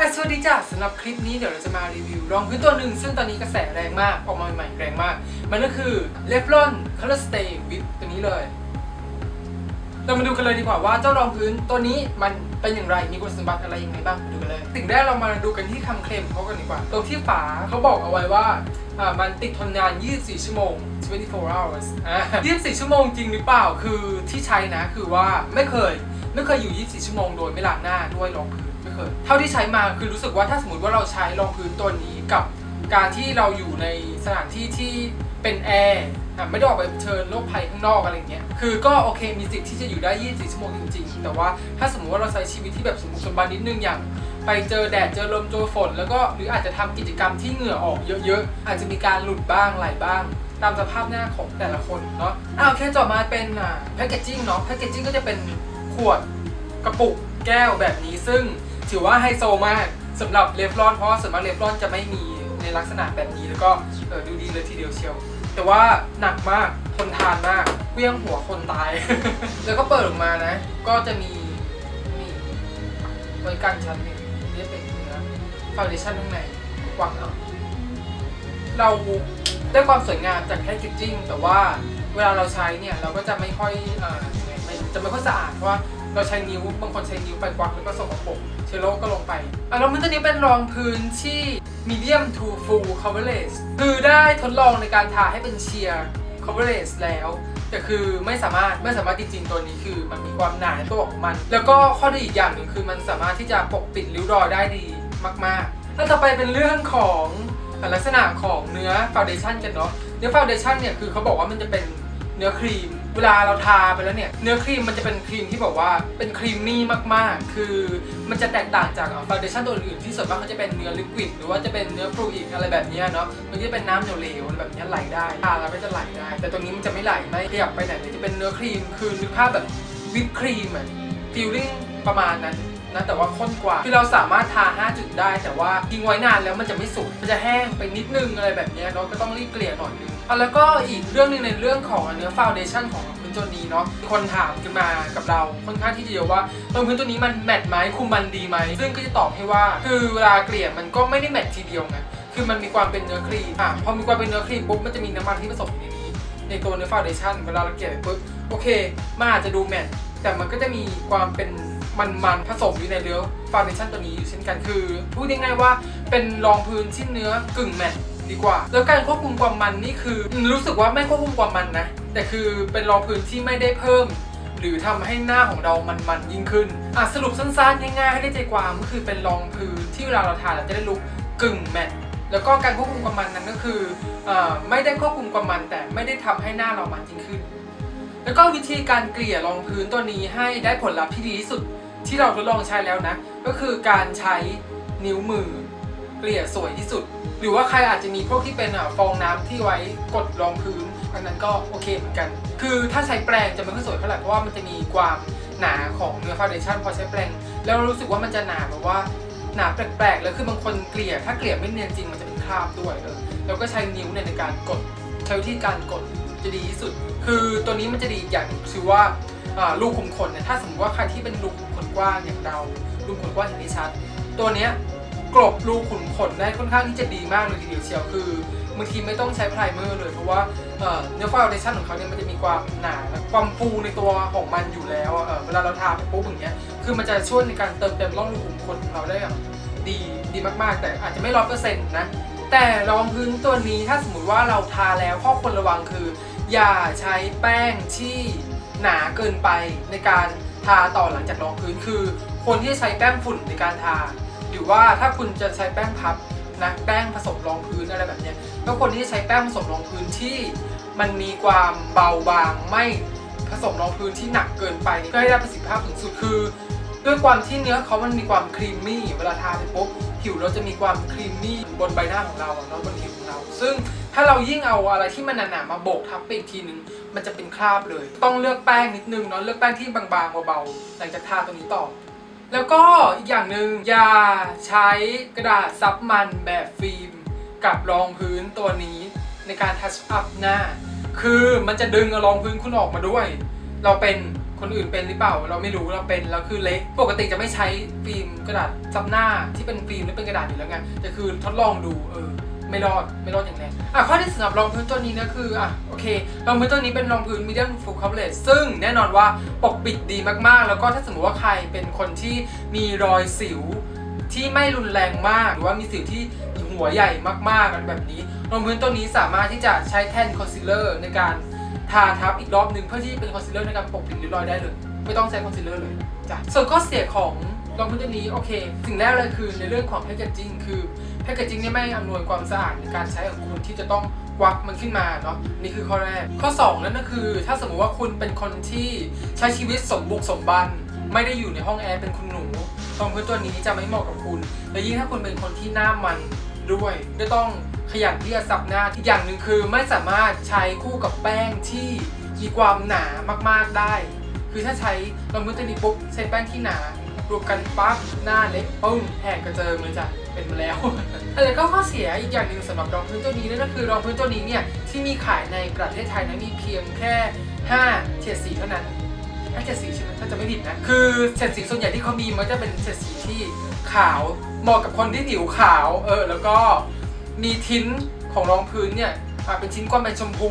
อะสวัสดีจ้าสำหรับคลิปนี้เดี๋ยวเราจะมารีวิวรองพื้นตัวหนึ่งซึ่งตอนนี้กระแสแรงมาก ออกมาใหม่แรงมาก มันก็คือ Revlon Color Stay with ตัวนี้เลย เรามาดูกันเลยดีกว่าว่าเจ้ารองพื้นตัวนี้มันเป็นอย่างไร มีคุณสมบัติอะไรยังไงบ้างดูกันเลย สิ่งแรกเรามาดูกันที่คำเคลมเขากันดีกว่า ตรงที่ฝาเขาบอกเอาไว้ว่ามันติดทนนาน 24 ชั่วโมง 24 hours อ่า24 ชั่วโมงจริงหรือเปล่า คือที่ใช้นะ คือว่าไม่เคย ไม่เคยอยู่ 24 ชั่วโมงโดยไม่ล้างหน้าด้วยรองพื้น เท่าที่ใช้มาคือรู้สึกว่าถ้าสมมติว่าเราใช้รองพื้นตัวนี้กับการที่เราอยู่ในสถานที่ที่เป็นแอร์อะไม่ได้ออกไปเชิญโรคภัยข้างนอกอะไรเงี้ย คือก็โอเคมีสิทธิ์ที่จะอยู่ได้ 24 ชั่วโมงจริงๆ แต่ว่าถ้าสมมติว่าเราใช้ชีวิตที่แบบสมบุกสมบันนิดนึงอย่าง ไปเจอแดดเจอลมเจอฝน แล้วก็หรืออาจจะทำกิจกรรมที่เหงื่อออกเยอะๆ อาจจะมีการหลุดบ้างไหลบ้าง ตามสภาพหน้าของแต่ละคนเนาะอ่าโอเคต่อมาเป็นแพคเกจจิ้งเนาะ แพคเกจจิ้งก็จะเป็นขวดกระปุกแก้วแบบนี้ซึ่ง ถือว่าไฮโซมากสำหรับเลฟลอนเพราะส่วนมากเลฟลอนจะไม่มีในลักษณะแบบนี้แล้วก็ดูดีเลยทีเดียวเชียว แต่ว่าหนักมากทนทานมากเวี้ยงหัวคนตาย แล้วก็เปิดออกมานะ ก็จะมีนี่ไว้กันชั้นนึ่งนี่เป็นเนื้อฟาวเดชั่นข้างในวางเอาเราได้ความสวยงามจากแค่กิจจิ้งแต่ว่าเวลาเราใช้เนี่ยเราก็จะไม่ค่อยอจะไม่ค่อยสะอาดเพราะว่าเราใช้นิ้วบางคนใช้นิ้วไปกวักแล้วก็สกปรก เชื้อโรคก็ลงไปอะแล้วมันตัวนี้เป็นรองพื้นที่ medium to full coverage คือได้ทดลองในการทาให้เป็นเชียร์ coverage แล้วแต่คือไม่สามารถไม่สามารถจริงๆตัวนี้คือมันมีความหนาในตัวของมัน แล้วก็ข้อดีอีกอย่างหนึ่งคือมันสามารถที่จะปกปิดริ้วรอยได้ดีมากๆแล้วต่อไปเป็นเรื่องของลักษณะของเนื้อ foundation กันเนาะเนื้อ foundation เนี่ยคือเขาบอกว่ามันจะเป็นเนื้อครีม เวลาเราทาไปแล้วเนี่ย เนื้อครีมมันจะเป็นครีมที่บอกว่าเป็นครีมมี่มากๆ คือมันจะแตกต่างจากฟาวเดชั่นตัวอื่นที่ส่วนมากเขาจะเป็นเนื้อลิควิดหรือว่าจะเป็นเนื้อฟลูอิดอะไรแบบนี้เนาะมันจะเป็นน้ำเหลวๆแบบนี้ไหลได้ทาแล้วก็จะไหลได้ แต่ตัวนี้มันจะไม่ไหลไม่ขยับไปไหนเลยจะเป็นเนื้อครีมคือนึกภาพแบบวิปครีมอะฟิลลิ่งประมาณนั้นนะแต่ว่าข้นกว่าคือเราสามารถทา 5 จุดได้ แต่ว่าทิ้งไว้นานแล้วมันจะไม่สุกมันจะแห้งไปนิดนึงอะไรแบบนี้เราก็ต้องรีบเกลี่ยหน่อยนึง แล้วก็อีกเรื่องหนึงในเรื่องของเนื้อฟาวเดชั่นของพื้นตัวนี้เนาะคนถามกันมากับเราค่อนข้างที่จะเยอะว่ารองพื้นตัวนี้มันแมทไหมคุมมันดีไหมซึ่งก็จะตอบให้ว่า คือเวลาเกลี่ยมันก็ไม่ได้แมททีเดียวไงคือมันมีความเป็นเนื้อครีมอะพอมีความเป็นเนื้อครีมปุ๊บมันจะมีน้ำมันที่ผสมอยู่ในนี้ในตัวเนื้อฟาวเดชั่นเวลาเราเกลี่ยปุ๊บโอเคมันอาจจะดูแมทแต่มันก็จะมีความเป็นมันๆผสมอยู่ในเนื้อฟาวเดชั่นตัวนี้อยู่เช่นกันคือพูดง่ายๆว่าเป็นรองพื้นที่เนื้อกึ่งแมท ดีกว่า แล้วการควบคุมความมันนี่คือ รู้สึกว่าไม่ควบคุมความมันนะ แต่คือเป็นรองพื้นที่ไม่ได้เพิ่ม หรือทำให้หน้าของเรามันๆยิ่งขึ้นอะสรุปสั้นๆง่ายๆให้ได้ใจความก็คือเป็นรองพื้นที่เวลาเราทาเราจะได้ลุกกึ่งแมทแล้วก็การควบคุมความมันนั้นก็คือเอ่อไม่ได้ควบคุมความมันแต่ไม่ได้ทำให้หน้าเรามันยิ่งขึ้น แล้วก็วิธีการเกลี่ยรองพื้นตัวนี้ให้ได้ผลลัพธ์ที่ดีที่สุดที่เราทดลองใช้แล้วนะ ก็คือการใช้นิ้วมือเกลี่ยสวยที่สุด หรือว่าใครอาจจะมีพวกที่เป็นอะฟองน้ำที่ไว้กดรองพื้นอันนั้นก็โอเคเหมือนกัน คือถ้าใช้แปรงจะไม่ค่อยสวยเท่าไหร่เพราะว่ามันจะมีความหนาของเนื้อฟาวเดชั่นพอใช้แปรงแล้วรู้สึกว่ามันจะหนาแบบว่าหนาแปลกๆแล้วคือบางคนเกลี่ยถ้าเกลี่ยไม่เนียนจริงมันจะเป็นคราบด้วยเออแล้วก็ใช้นิ้วในการกดใช้วิธีการกดจะดีที่สุด คือตัวนี้มันจะดีอย่างคือว่าอ่ารูขุมขนเนี่ยถ้าสมมติว่าใครที่เป็นรูกขุมขนกว้างอย่างเรารูกขุมขนกว้างเห็นได้ชัด ตัวเนี้ย กลบรูขุมขนได้ค่อนข้างที่จะดีมากเลยทีเดียวเชียวคือบางทีไม่ต้องใช้ไพรเมอร์เลยเพราะว่าเนื้อฟาวเดชั่นของเขาเนี่ยมันจะมีความหนาและความฟูในตัวของมันอยู่แล้วเวลาเราทาไปปุ๊บอย่างเงี้ยคือมันจะช่วยในการเติมเต็มร่องรูขุมขนของเราได้อย่างดีดีมากๆ แต่อาจจะไม่ร้อยเปอร์เซ็นต์นะแต่รองพื้นตัวนี้ถ้าสมมติว่าเราทาแล้วข้อควรระวังคือ อย่าใช้แป้งที่หนาเกินไปในการทาต่อหลังจากรองพื้นคือคนที่ใช้แป้งฝุ่นในการทา หรือว่าถ้าคุณจะใช้แป้งพับนะแป้งผสมรองพื้นอะไรแบบนี้ก็คนที่ใช้แป้งผสมรองพื้นที่ มันมีความเบาบางไม่ผสมรองพื้นที่หนักเกินไปก็ให้ได้ประสิทธิภาพสูงสุดคือ ด้วยความที่เนื้อเขามันมีความครีมมี่เวลาทาไปปุ๊บผิวเราจะมีความครีมมี่บนใบหน้าของเราเนาะบนผิวของเรา ซึ่งถ้าเรายิ่งเอาอะไรที่มันหนาๆมาโบกทับไปอีกทีนึง มันจะเป็นคราบเลย ต้องเลือกแป้งนิดนึงเนาะเลือกแป้งที่บางๆเบาๆหลังจากทาตัวนี้ต่อ แล้วก็อีกอย่างหนึ่งอย่าใช้กระดาษซับมันแบบฟิล์ม กับรองพื้นตัวนี้ในการทัชอัพหน้า คือมันจะดึงรองพื้นคุณออกมาด้วย เราเป็นคนอื่นเป็นหรือเปล่า เราไม่รู้เราเป็นแล้วคือเละปกติจะไม่ใช้ฟิล์มกระดาษซับหน้าที่เป็นฟิล์มหรือเป็นกระดาษอยู่แล้วไงแต่คือทดลองดูเออ ไม่รอดไม่รอดอย่างแรงอะข้อที่สำหรับรองพื้นตัวนี้นะคืออะโอเครองพื้นตัวนี้เป็นรองพื้น medium full coverage ซึ่งแน่นอนว่าปกปิดดีมากๆ แล้วก็ถ้าสมมติว่าใครเป็นคนที่มีรอยสิวที่ไม่รุนแรงมาก หรือว่ามีสิวที่หัวใหญ่มากๆกันแบบนี้รองพื้นตัวนี้สามารถที่จะใช้แท่นคอนซีลเลอร์ในการทาทับอีกรอบหนึ่งเพื่อที่เป็นคอนซีลเลอร์ในการปกปิดริ้วรอยได้เลย ไม่ต้องใช้คอนซีลเลอร์เลยจ้ะส่วนข้อเสียของ รองพื้นตัวนี้โอเคสิ่งแรกเลยคือในเรื่องของแพคเกจจิ้งคือแพคเกจจิ้งเนี่ยไม่อำนวยความสะอาดในการใช้ของคุณที่จะต้องควักมันขึ้นมาเนาะนี่คือข้อแรก ข้อสองนั่นก็คือ ถ้าสมมุติว่าคุณเป็นคนที่ใช้ชีวิตสมบุกสมบัน ไม่ได้อยู่ในห้องแอร์เป็นคุณหนูรองพื้นตัวนี้จะไม่เหมาะกับคุณ และยิ่งถ้าคุณเป็นคนที่หน้ามันด้วยก็ต้องขยันที่จะซับหน้าที่อย่างหนึ่งคือไม่สามารถใช้คู่กับแป้งที่มีความหนามากๆได้ คือถ้าใช้รองพื้นตัวนี้ปุ๊บใช้แป้งที่หนา รวมกันปั๊บหน้าเล็กปึ้งแหกกระเจิงเลยจ้ะเป็นมาแล้วแล้วก็ข้อเสียอีกอย่างหนึ่งสำหรับรองพื้นตัวนี้นั่นก็คือรองพื้นตัวนี้เนี่ยที่มีขายในประเทศไทยนั้นมีเพียงแค่5เฉดสีเท่านั้นถ้าเฉดสีใช่ไหมถ้าจะไม่ผิดนะ คือเฉดสีส่วนใหญ่ที่เขามีมันจะเป็นเฉดสีที่ขาวเหมาะกับคนที่ผิวขาวเออแล้วก็มีทิ้นของรองพื้นเนี่ยอ่าเป็นทิ้นความเป็นชมพู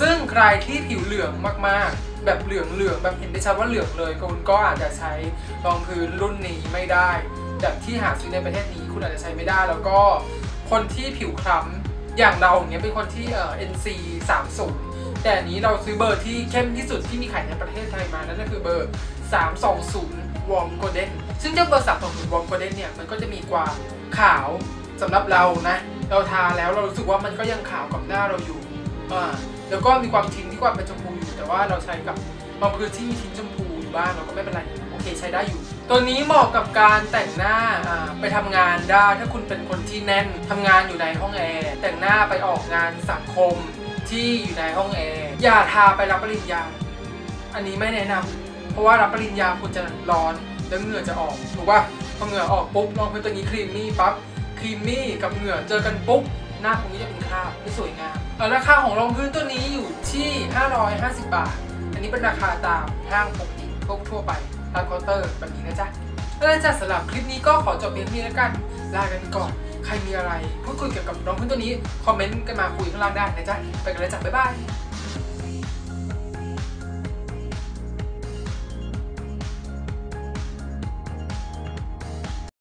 ซึ่งใครที่ผิวเหลืองมากๆ แบบเหลืองเหลืองๆแบบเห็นได้ชัดว่าเหลืองเลยคุณก็อาจจะใช้รองพื้นรุ่นนี้ไม่ได้ แบบที่หาซื้อในประเทศนี้คุณอาจจะใช้ไม่ได้ แล้วก็คนที่ผิวคล้ำอย่างเราอย่างเงี้ยเป็นคนที่เอ่อ NC 30แต่อันนี้เราซื้อเบอร์ที่เข้มที่สุดที่มีขายในประเทศไทยมานั่นก็คือเบอร์ 320 Warm Golden ซึ่งเจ้าเบอร์ 320 Warm Golden เนี่ยมันก็จะมีความขาวสำหรับเรานะ เราทาแล้วเรารู้สึกว่ามันก็ยังขาวกับหน้าเราอยู่อ่า แล้วก็มีความทิ้งที่ความเป็นชมพูอยู่ แต่ว่าเราใช้กับรองพื้นที่มีทิ้งชมพูอยู่บ้างเราก็ไม่เป็นไรโอเคใช้ได้อยู่ ตัวนี้เหมาะกับการแต่งหน้าไปทำงานได้ ถ้าคุณเป็นคนที่แน่นทำงานอยู่ในห้องแอร์แต่งหน้าไปออกงานสังคมที่อยู่ในห้องแอร์อย่าทาไปรับปริญญา อันนี้ไม่แนะนำเพราะว่ารับปริญญาคุณจะร้อนแล้วเหงื่อจะออกถูกป่ะพอเหงื่อออกปุ๊บรองพื้นตัวนี้ครีมมี่ปั๊บครีมมี่กับเหงื่อเจอกันปุ๊บ หน้าคุณก็จะเป็นข้าวที่สวยงามราคาของรองพื้นตัวนี้อยู่ที่ 550 บาท อันนี้เป็นราคาตามห้างปกติพวกทั่วไปตามเคาน์เตอร์แบบนี้นะจ๊ะแล้วจ้ะสำหรับคลิปนี้ก็ขอจบเพียงเท่านี้แล้วกันลากันก่อน ใครมีอะไรพูดคุยเกี่ยวกับรองพื้นตัวนี้ คอมเมนต์กันมาคุยข้างล่างได้นะจ๊ะไปกันเลยจ้ะบ๊ายบาย